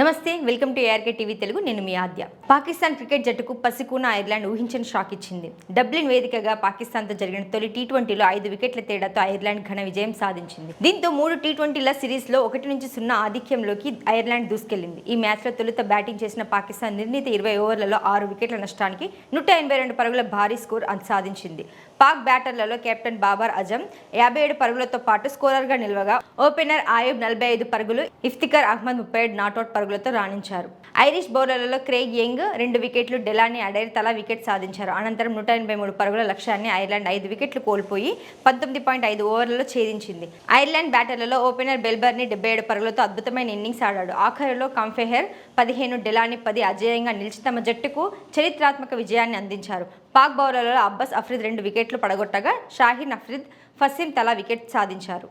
నమస్తే welcome to ARK TV Telugu. నేను మీ ఆద్య. పాకిస్తాన్ క్రికెట్ జట్టుకు పసికూన ఐర్లాండ్ ఊహించని షాక్ ఇచ్చింది. డబ్లిన్ వేదికగా పాకిస్తాన్తో జరిగిన తొలి టీ ట్వంటీలో ఐదు వికెట్ల తేడాతో ఐర్లాండ్ ఘన విజయం సాధించింది. దీంతో మూడు టీ ట్వంటీల సిరీస్లో ఒకటి నుంచి సున్నా ఆధిక్యంలోకి ఐర్లాండ్ దూసుకెళ్ళింది. ఈ మ్యాచ్లో తొలుత బ్యాటింగ్ చేసిన పాకిస్తాన్ నిర్ణీత ఇరవై ఓవర్లలో ఆరు వికెట్ల నష్టానికి నూట ఎనభై రెండు పరుగుల భారీ స్కోర్ సాధించింది. పాక్ బ్యాటర్లలో కెప్టెన్ బాబర్ అజం యాభై ఏడు పరుగులతో పాటు స్కోరర్గా నిలవగా ఓపెనర్ ఆయుబ్ నలభై ఐదు పరుగులు ఇఫ్తికర్ అహ్మద్ ముప్పై ఏడు నాట్అవుట్ పరుగులతో రాణించారు. ఐరిష్ బౌలర్లలో క్రేగ్ యంగ్ రెండు వికెట్లు డెలానీ అడైర్ తలా వికెట్ సాధించారు. అనంతరం నూట ఎనభై మూడు పరుగుల లక్ష్యాన్ని ఐర్లాండ్ ఐదు వికెట్లు కోల్పోయి పంతొమ్మిది పాయింట్ ఐదు ఓవర్లలో ఛేదించింది. ఐర్లాండ్ బ్యాటర్లలో ఓపెనర్ బెల్బర్ని డెబ్బై ఏడు పరుగులతో అద్భుతమైన ఇన్నింగ్స్ ఆడాడు. ఆఖరిలో కంఫెహెర్ పదిహేను డెలానీ పది అజేయంగా నిలిచి తమ జట్టుకు చరిత్రాత్మక విజయాన్ని అందించారు. పాక్ బౌలర్లలో అబ్బాస్ అఫ్రిద్ రెండు వికెట్లు పడగొట్టగా షాహీన్ అఫ్రిద్ ఫసీం తలా వికెట్ సాధించారు.